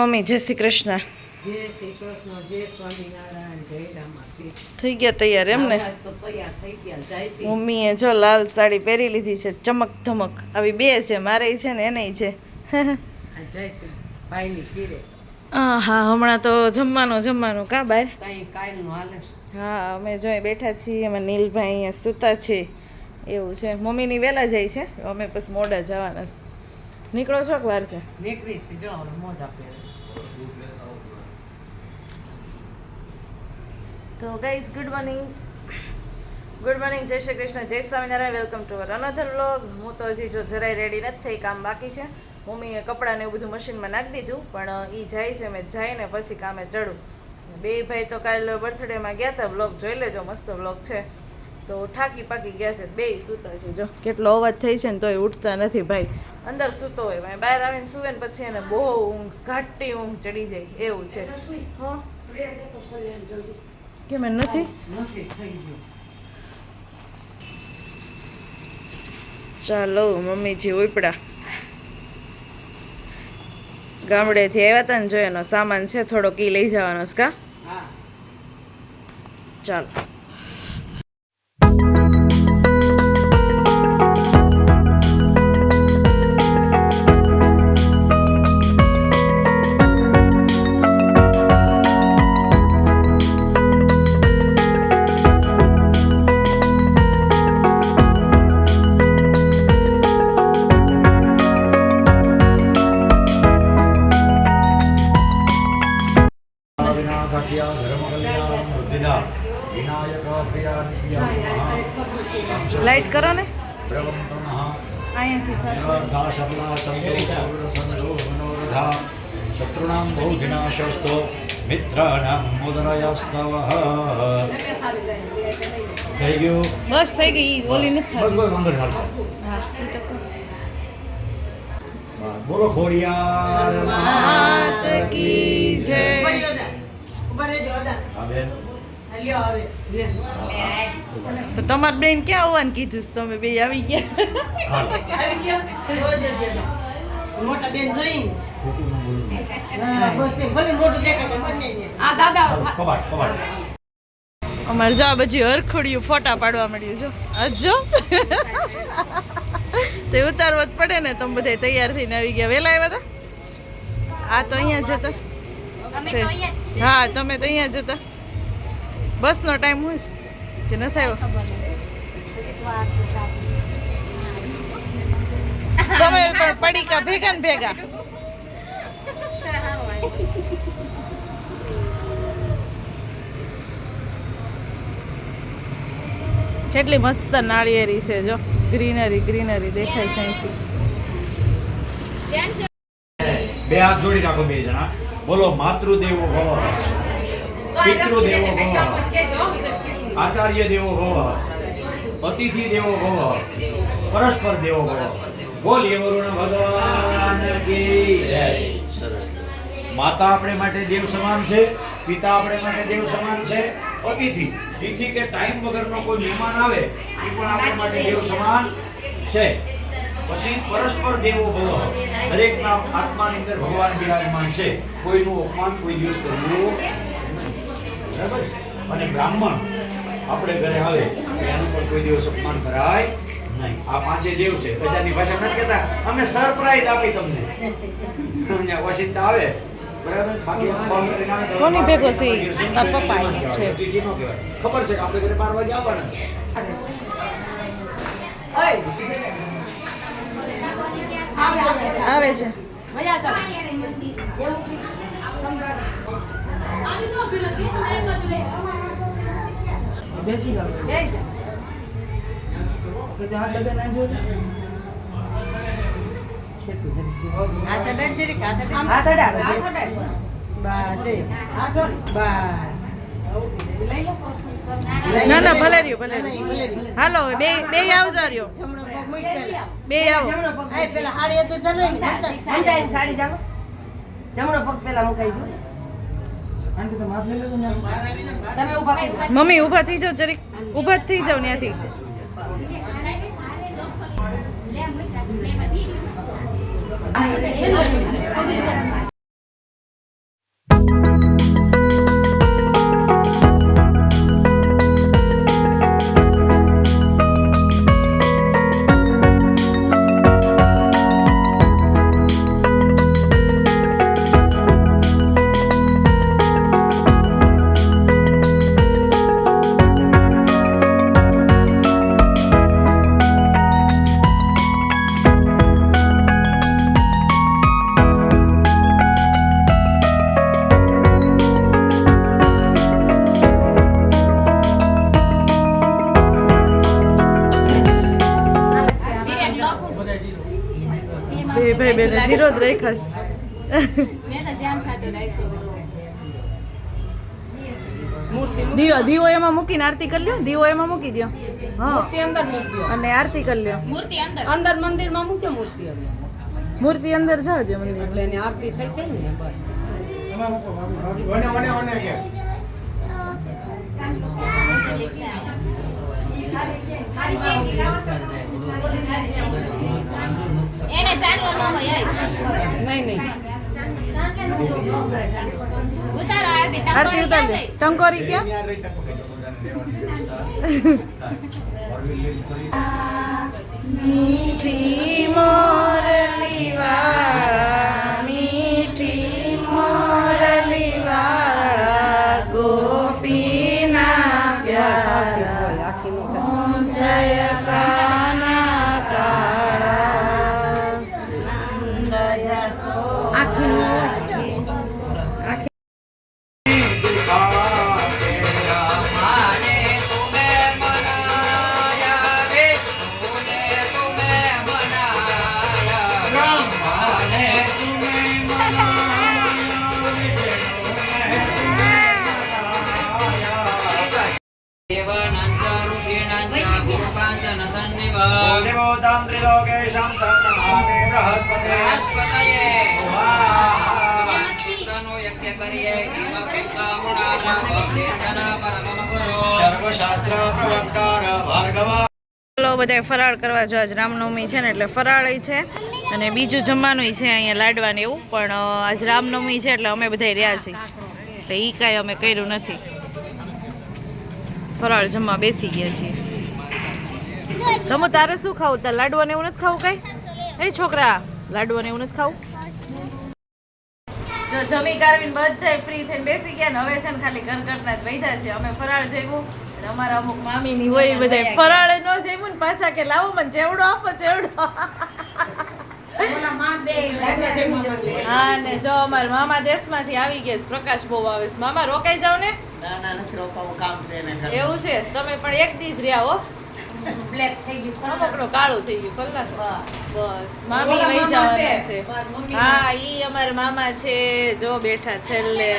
Mummy જય શ્રી કૃષ્ણ. થઈ ગયા તૈયાર એમ ને? મમ્મીએ જો લાલ સાડી પહેરી લીધી છે ચમક ધમક. આવી બે છે મારે છે ને એને છે. હા હમણાં તો જમવાનું જમવાનું. કા બાર? હા અમે જો બેઠા છીએ અમે નીલભાઈ અહીંયા સૂતા છે. એવું છે. મમ્મીની વહેલા જાય છે. અમે પછી મોડા જવાના છે. નીકળો છો વાર છે. નીકળી છે. જો મોજ આપે. તો guys good morning good morning જય શ્રી કૃષ્ણ જય Swaminarayan. Welcome to our another vlog હું તો હજી જો જરાય રેડી નથી થઈ કામ બાકી છે. મમ્મીએ કપડાં ને એવું બધું મશીનમાં નાખી દીધું પણ એ જાય છે મેં જઈને પછી કામે ચડું. બે ભાઈ તો કાલે બર્થડેમાં ગયા હતા વ્લોગ જોઈ લેજો મસ્ત વ્લોગ છે. તો થાકી પાકી ગયા છે બે સૂતા છે જો. કેટલો અવાજ થઈ છે ને તોય ઉઠતા નથી ભાઈ. અંદર સૂતો હોય ભાઈ બહાર આવીને સુવે ને પછી એને બહુ ઊંઘ ઘાટી ઊંઘ ચડી જાય એવું છે. હા? કેમ એમ નથી? ચાલો મમ્મીજી ઉપડા. ગામડેથી આવ્યા હતા ને જો એનો સામાન છે થોડોક એ લઈ જવાનો છે કા? હા. ને પ્રવંતનઃ અહીંયાથી થશે નિરર્થા સબલા સંતો સંતો મનોરથા શત્રુણામ બહુ વિનાશસ્તો મિત્રાણામ મોદરયસ્તવ થઈ ગયું બસ થઈ ગઈ ઓલી નથી બસ બસ અંદર ચાલશે હા ઈ તો કહો. બસ, બોલો ખોડિયાર માત કી જય બેન. તો તમાર બેન ક્યાં આવવાનું કીધું તમે બે આવી ગયા. મોટા બેન મોટું કબાટ અમારે જો આ બધી હરખોડિયું ફોટા પાડવા મળ્યું જો. હજો તે ઉતારવો જ પડે ને તમે બધા તૈયાર થઈને આવી ગયા. વેલા આવ્યા હતા? આ તો અહીંયા જ હતા. હા તમે તો અહીંયા જતા બસ બસનો ટાઈમ હોય છે કે નથી આવ્યો તમે પણ પડીકા ભેગા ને ભેગા. કેટલી મસ્ત નાળિયેરી છે જો. ગ્રીનરી ગ્રીનરી દેખાય છે અહીંથી. બે હાથ જોડી રાખો બે જણા. બોલો માતૃદેવો ભવ. પિતૃદેવો ભવ. આચાર્ય દેવો ભવ અતિથિ દેવો ભવ. પરસ્પર દેવો ભવ. બોલીએ વરુણ ભગવાન કી જય. સરસ માતા આપણે માટે દેવ સમાન છે પિતા આપણે માટે દેવ સમાન છે અતિથિ તિથિ કે ટાઈમ વગરનો કોઈ મહેમાન આવે એ પણ આપણે માટે દેવ સમાન છે. પછી પરસ્પર દેવો ભવ. દરેકના આત્માની અંદર ભગવાન બિરાજમાન છે. કોઈનું અપમાન કોઈ દિવસ કરવું બરાબર? અને બ્રાહ્મણ આપણે ઘરે આવે એનું પણ કોઈ દિવસ અપમાન કરાય નહીં. આ પાંચે દેવ છે. બજારની ભાષા નથી કહેતા. અમે સરપ્રાઈઝ આપી તમને. ઓશિંતા આવે. કોની ભેગો છે? પપ્પા. ખબર છે કે આપણે ઘરે બાર વાગે આવવાના છે. આવે છે. બસ, જય. બસ. લઈ લો. ના ના ભલે રહ્યો ભલે હાલો બે બે આવતા રહ્યો. બે આવો. પેલા હાડી સાડી જાગો. જમણો પગ પેલા મુકાઈ જો તમે ઊભા મમ્મી ઊભા થઈ જાવ જરીક. ઊભા થઈ જાવ ત્યાંથી. બેને જીરો જ રાખ્યા છે. મેં તો છાંટો રાખ્યો દીવો દીવો એમાં મૂકીને આરતી કરી લ્યો દીવો એમાં મૂકી દો હા. મૂર્તિ અંદર અને આરતી કરી લ્યો. મૂર્તિ અંદર? અંદર મંદિરમાં મૂક્યો મૂર્તિ અંદર. મૂર્તિ અંદર જાજો મંદિર એટલે એની આરતી થઈ જાય ને બસ એને ચાંદલો ન હોય આય. નહીં નહીં. આરતી ઉતાર લે ટંકોરી ક્યાં? Senhor. ત્રિલોકેશમ તન્નમામે બૃહસ્પતે સર્વશાસ્ત્ર પ્રવક્તાર ચલો બધા ફરાળ કરવા જો આજ રામનવમી છે ને એટલે ફરાળ છે. અને બીજું જમવાનું છે અહીંયા લાડવાનું એવું પણ આજ રામનવમી છે એટલે અમે બધા રહ્યા છીએ. એટલે એ કાંઈ અમે કર્યું નથી. ફરાળ જમવા બેસી ગયા છીએ. તમે તારે શું ખાવું? તાર લાડવા ને એવું નથી ખાવું કઈ? એ છોકરા લાડવા ને એવું નથી ખાવું? જો જમી કારવીને બધા ફ્રી થઈને બેસી ગયા ને હવે છે ને ખાલી ઘર ઘરના જ વૈધા છે. અમે ફરાળ અને અમારા અમુક મામીની હોય બધા ફરાળ નો જમ્યું ને પાછા કે લાવો મને જેવડો આપો જેવડો હા ને જો અમારા મામા દેશમાંથી આવી ગયા પ્રકાશ બહુ આવે છે. મામા રોકાઈ જાવ ને? એવું છે? તમે પણ એક દિવસ રહ્યા હો. બ્લેક થઈ ગયું અમુકનું કાળું થઈ ગયું કલાક બસ. મામી વહી જવાના છે. છે. હા ઈ અમારા મામા છે જો બેઠા છેલ્લે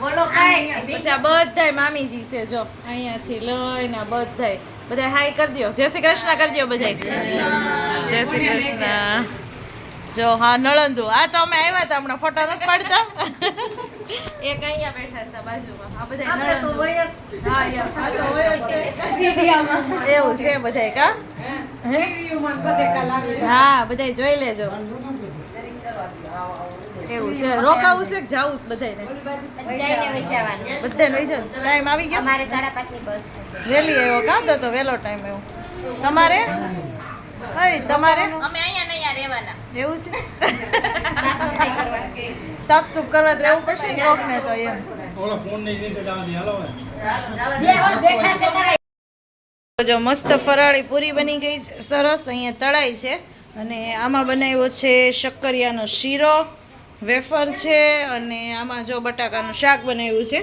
બોલો કાંઈ બધાય મામીજી છે જો. અહીંયાથી લઈને બધાય. બધાય હાય કરી દો જય શ્રી કૃષ્ણ કરી દો બધાય. જય શ્રી કૃષ્ણ. જો હા નળંદુ. આ તો અમે આવ્યા હતા હમણાં ફોટો નથી પાડતા. એક અહીંયા બેઠા છે બાજુમાં. આ બધા નળંદુ. હા યા, તો હોય એવું છે બધાય કા? ટીવીમાં બધે કાલ આવી જાય. હા બધાય જોઈ લેજો. એવું છે. રોકાવું છે કે જાવું છે વૈસાવાનું બધાને વહી ટાઈમ આવી ગયો? અમારે સાડા પાંચની બસ છે. વહેલી આવ્યો કાં? તો તો વહેલો ટાઈમ આવ્યો. તમારે? હઈ તમારે? અમે અહીંયા રહેવાના. એવું છે? સાફ સફાઈ કરવાની સાફ સુફ કરવા જવું રહેવું પડશે ને કોક ને તો એમ. જો મસ્ત ફરાળી પૂરી બની ગઈ છે. સરસ અહીંયા તળાઈ છે. અને આમાં બનાવ્યો છે શક્કરિયાનો શીરો વેફર છે અને આમાં જો બટાકાનું શાક બનાવ્યું છે.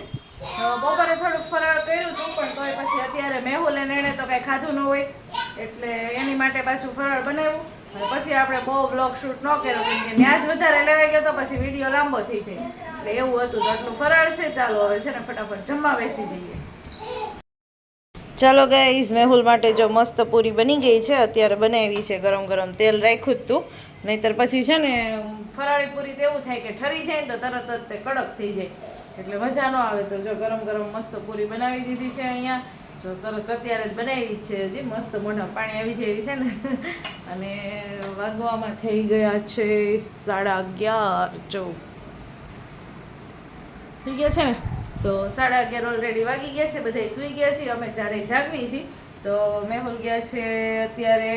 બપોરે થોડુંક ફરાળ કર્યું હતું પણ તોય પછી અત્યારે મેહુલ અને એણે તો કાંઈ ખાધું ન હોય. એટલે એની માટે પાછું ફરાળ બનાવ્યું. પછી આપણે બહુ બ્લોગ શૂટ ન કર્યો, કેમ કે ન્યાજ વધારે લેવાઈ ગયો તો પછી વીડિયો લાંબો થઈ જાય. એટલે એવું હતું તો આટલું ફરાળ છે, ચાલો હવે છે ને ફટાફટ જમવા બેસી જઈએ. ચાલો ગાઈઝ મેહુલ માટે જો મસ્ત પૂરી બની ગઈ છે, અત્યારે બનાવી છે ગરમ ગરમ તેલ રાખ્યું જ તું નહીતર પછી છે ને ફરાળી પૂરી તો એવું થાય કે ઠરી જાય તો તરત જ તે કડક થઈ જાય. એટલે મજા ન આવે તો જો ગરમ ગરમ મસ્ત પૂરી બનાવી દીધી છે અહીંયા. જો સરસ અત્યારે જ બનાવી છે હજી મસ્ત મોઢા પાણી આવી જાય એવી છે ને. અને વાગવામાં થઈ ગયા છે સાડા અગિયાર ચૌદ થઈ ગયા છે ને? તો સાડા અગિયાર ઓલરેડી વાગી ગયા છે બધા સૂઈ ગયા છીએ અમે ચારે જાગવી છીએ. તો મેહુલ ગયા છે અત્યારે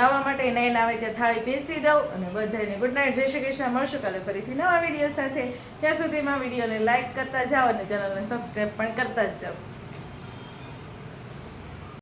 નાવા માટે નહીં નાવે ત્યાં થાળી પીસી દઉં અને બધાને ગુડ નાઇટ જય શ્રી કૃષ્ણ, મળશું કાલે ફરીથી નવા વીડિયો સાથે. ત્યાં સુધીમાં વિડીયોને લાઇક કરતા જાઓ અને ચેનલને સબસ્ક્રાઈબ પણ કરતા જ જાઓ.